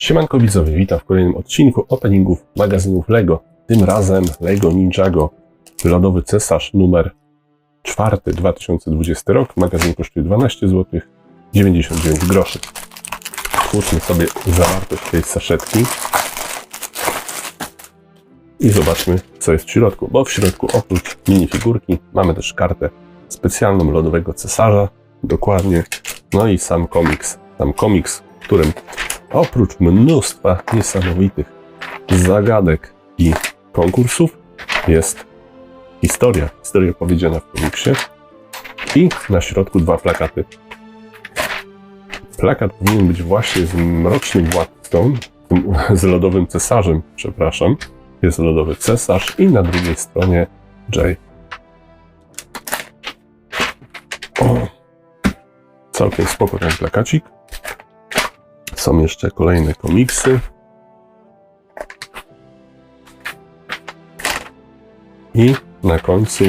Siemanko widzowie, witam w kolejnym odcinku openingów magazynów LEGO. Tym razem LEGO Ninjago Lodowy Cesarz numer 4 2020 rok. Magazyn kosztuje 12 zł 99 groszy. Twórzmy sobie zawartość tej saszetki i zobaczmy co jest w środku, bo w środku oprócz minifigurki mamy też kartę specjalną Lodowego Cesarza, dokładnie, no i sam komiks. Sam komiks, którym oprócz mnóstwa niesamowitych zagadek i konkursów jest historia. Historia powiedziana w komiksie i na środku dwa plakaty. Plakat powinien być właśnie z Mrocznym Władcą, z Lodowym Cesarzem, przepraszam. Jest Lodowy Cesarz i na drugiej stronie Jay. O, całkiem spoko ten plakacik. Są jeszcze kolejne komiksy. I na końcu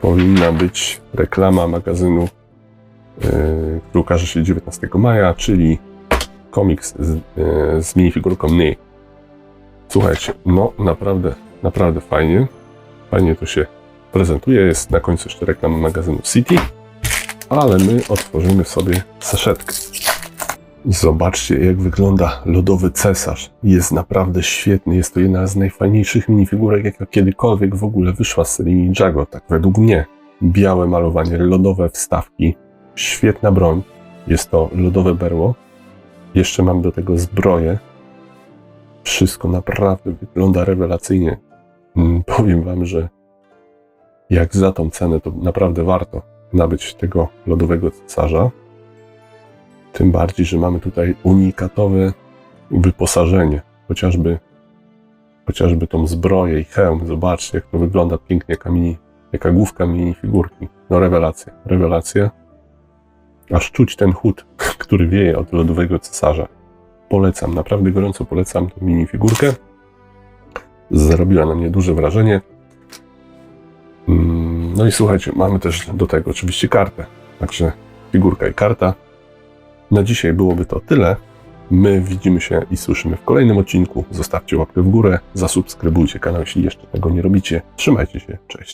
powinna być reklama magazynu, yy, który ukaże się 19 maja, czyli komiks z, yy, z minifigurką Ny. Słuchajcie, no naprawdę, naprawdę fajnie. Fajnie to się prezentuje. Jest na końcu jeszcze reklama magazynu City, ale my otworzymy sobie saszetkę. Zobaczcie, jak wygląda lodowy cesarz. Jest naprawdę świetny. Jest to jedna z najfajniejszych minifigurek, jaka kiedykolwiek w ogóle wyszła z serii Ninjago, tak według mnie. Białe malowanie, lodowe wstawki, świetna broń. Jest to lodowe berło. Jeszcze mam do tego zbroję. Wszystko naprawdę wygląda rewelacyjnie. Mm, Powiem Wam, że jak za tą cenę, to naprawdę warto nabyć tego lodowego cesarza. Tym bardziej, że mamy tutaj unikatowe wyposażenie, chociażby, chociażby tą zbroję i hełm. Zobaczcie, jak to wygląda pięknie, jaka, mini, jaka główka mini figurki. No rewelacja, rewelacja. Aż czuć ten chód, który wieje od lodowego cesarza. Polecam, naprawdę gorąco polecam tą mini figurkę. Zrobiła na mnie duże wrażenie. Mm, No i słuchajcie, mamy też do tego oczywiście kartę. Także figurka i karta. Na dzisiaj byłoby to tyle. My widzimy się i słyszymy w kolejnym odcinku. Zostawcie łapkę w górę, zasubskrybujcie kanał, jeśli jeszcze tego nie robicie. Trzymajcie się, cześć.